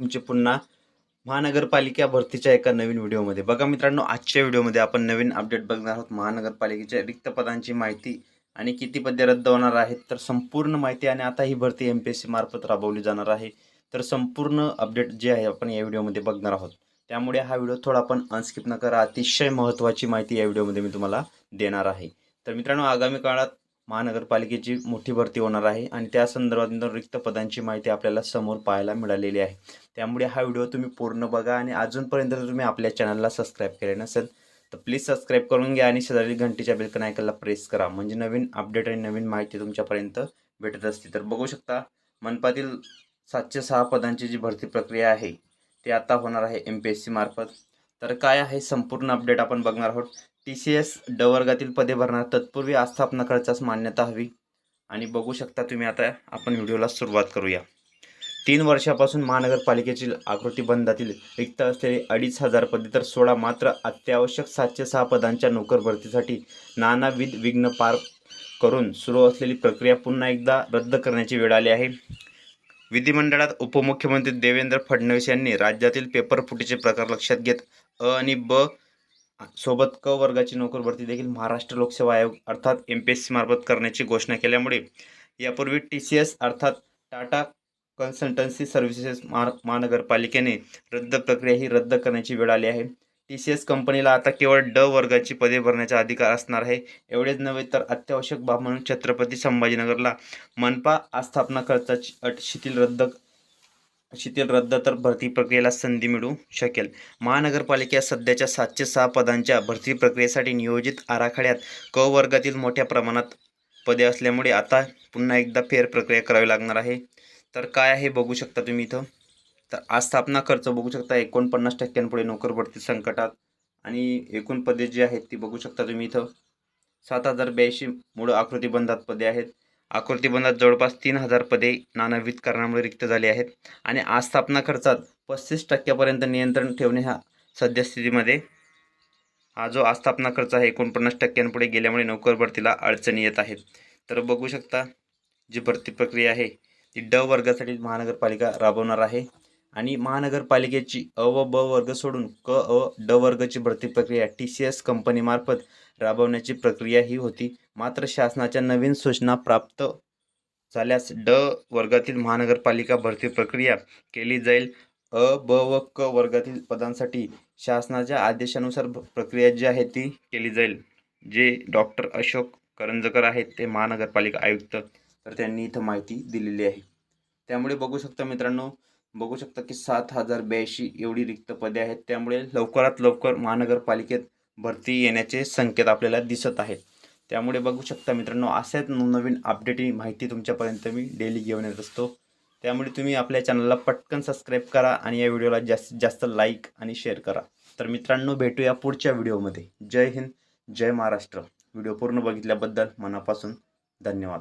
तुमचे पुन्हा महानगरपालिका भरतीच्या एका नवीन व्हिडिओमध्ये. बघा मित्रांनो आजच्या व्हिडिओमध्ये आपण नवीन अपडेट बघणार आहोत. महानगरपालिकेच्या रिक्त पदांची माहिती आणि किती पदे रद्द होणार आहेत तर संपूर्ण माहिती आणि आता ही भरती एम पी एस सी मार्फत राबवली जाणार आहे. तर संपूर्ण अपडेट जे आहे आपण या व्हिडिओमध्ये बघणार आहोत. त्यामुळे हा व्हिडिओ थोडा आपण अनस्किप न करा. अतिशय महत्त्वाची माहिती या व्हिडिओमध्ये मी तुम्हाला देणार आहे. तर मित्रांनो आगामी काळात महानगरपालिकेची मोठी भरती होणार आहे आणि त्या संदर्भात रिक्त पदांची माहिती आपल्याला समोर पाहायला मिळालेली आहे. त्यामुळे हा व्हिडिओ तुम्ही पूर्ण बघा आणि अजूनपर्यंत जर तुम्ही आपल्या चॅनलला सबस्क्राईब केले नसेल तर प्लीज सबस्क्राईब करून घ्या आणि शेजारी घंटीच्या बेलकन ऐकायला प्रेस करा. म्हणजे नवीन अपडेट आणि नवीन माहिती तुमच्यापर्यंत भेटत असते तर बघू शकता. मनपातील सातशे सहा पदांची जी भरती प्रक्रिया आहे ती आता होणार आहे एम पी एस सीमार्फत तर काय आहे? संपूर्ण अपडेट आपण बघणार आहोत. टी सी एस ड वर्गातील पदे भरणार तत्पूर्वी आस्थापना खर्चास मान्यता हवी. आणि बघू शकता तुम्ही आता आपण व्हिडिओला सुरुवात करूया. तीन वर्षापासून महानगरपालिकेतील आकृतीबंधातील रिक्त असलेले अडीच हजार पदे तर सोळा मात्र अत्यावश्यक सातशे सहा पदांच्या नोकर भरतीसाठी नानाविध विघ्न पार करून सुरू असलेली प्रक्रिया पुन्हा एकदा रद्द करण्याची वेळ आली आहे. विधिमंडळात उपमुख्यमंत्री देवेंद्र फडणवीस यांनी राज्यातील पेपर फुटीचे प्रकार लक्षात घेत अ आणि ब सोबत क वर्गाची नोकर भरती देखील महाराष्ट्र लोकसेवा आयोग अर्थात एम पी एस सी मार्फत करण्याची घोषणा केल्यामुळे यापूर्वी टी सी एस अर्थात टाटा कन्सल्टन्सी सर्व्हिसेस महा महानगरपालिकेने रद्द प्रक्रिया ही रद्द करण्याची वेळ आली आहे. टी सी एस कंपनीला आता केवळ ड वर्गाची पदे भरण्याचा अधिकार असणार आहे. एवढेच नव्हे तर अत्यावश्यक बाब म्हणून छत्रपती संभाजीनगरला मनपा आस्थापना खर्चाची अट शिथिल रद्द शिथिल रद्द तर भरती प्रक्रियेला संधी मिळू शकेल. महानगरपालिका सध्याच्या सातशे सहा पदांच्या भरती प्रक्रियेसाठी नियोजित आराखड्यात क वर्गातील मोठ्या प्रमाणात पदे असल्यामुळे आता पुन्हा एकदा फेर प्रक्रिया करावी लागणार आहे. तर काय आहे बघू शकता तुम्ही इथं. तर आस्थापना खर्च बघू शकता एकोणपन्नास टक्क्यांपुढे नोकर भरती संकटात आणि एकूण पदे जी आहेत ती बघू शकता तुम्ही इथं. सात हजार ब्याऐंशी मूळ आकृतीबंधात पदे आहेत. आकृतीबंधात जवळपास तीन हजार पदे नानाविध कारणामुळे रिक्त झाली आहेत. आणि आस्थापना खर्चात पस्तीस टक्क्यापर्यंत नियंत्रण ठेवणे हा सद्यस्थितीमध्ये हा जो आस्थापना खर्च आहे एकोणपन्नास टक्क्यांपुढे गेल्यामुळे नोकर भरतीला अडचणी येत आहेत. तर बघू शकता जी भरती प्रक्रिया आहे ती ड वर्गासाठी महानगरपालिका राबवणार आहे. आणि महानगरपालिकेची अ व ब वर्ग सोडून क अ ड वर्गची भरती प्रक्रिया टी सी एस कंपनीमार्फत राबवण्याची प्रक्रिया ही होती. मात्र शासनाच्या नवीन सूचना प्राप्त झाल्यास ड वर्गातील महानगरपालिका भरती प्रक्रिया केली जाईल. अ ब व क वर्गातील पदांसाठी शासनाच्या आदेशानुसार प्रक्रिया जी आहे ती केली जाईल. जे डॉक्टर अशोक करंजकर आहेत ते महानगरपालिका आयुक्त. तर त्यांनी इथं माहिती दिलेली आहे. त्यामुळे बघू शकता मित्रांनो बघू शकता की सात हजार ब्याऐंशी एवढी रिक्त पदे आहेत. त्यामुळे लवकरात लवकर महानगरपालिकेत भरती येण्याचे संकेत आपल्याला दिसत आहेत. त्यामुळे बघू शकता मित्रांनो अशाच नवनवीन अपडेट माहिती तुमच्यापर्यंत मी डेली घेऊन येत असतो. त्यामुळे तुम्ही आपल्या चॅनलला पटकन सबस्क्राईब करा आणि या व्हिडिओला जास्तीत जास्त लाईक आणि शेअर करा. तर मित्रांनो भेटूया पुढच्या व्हिडिओमध्ये जय हिंद जय महाराष्ट्र. व्हिडिओ पूर्ण बघितल्याबद्दल मनापासून धन्यवाद.